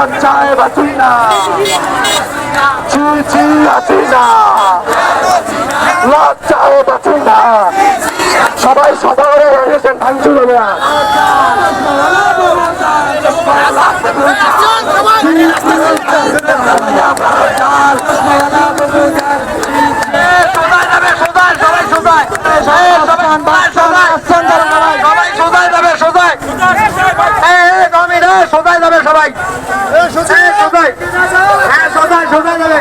মন চায় বাসিনা ছি ছি আসিনা লজ্জায় বাসিনা সবাই সবাই এসেছেন ভাঙচুর সবাই সবাই সবাই সবাই সবাই সবাই সবাই সবাই সবাই সবাই সোজায় সোজায় সবাই। এই, সোজায় হ্যাঁ সোজায় সোজায় যাবে।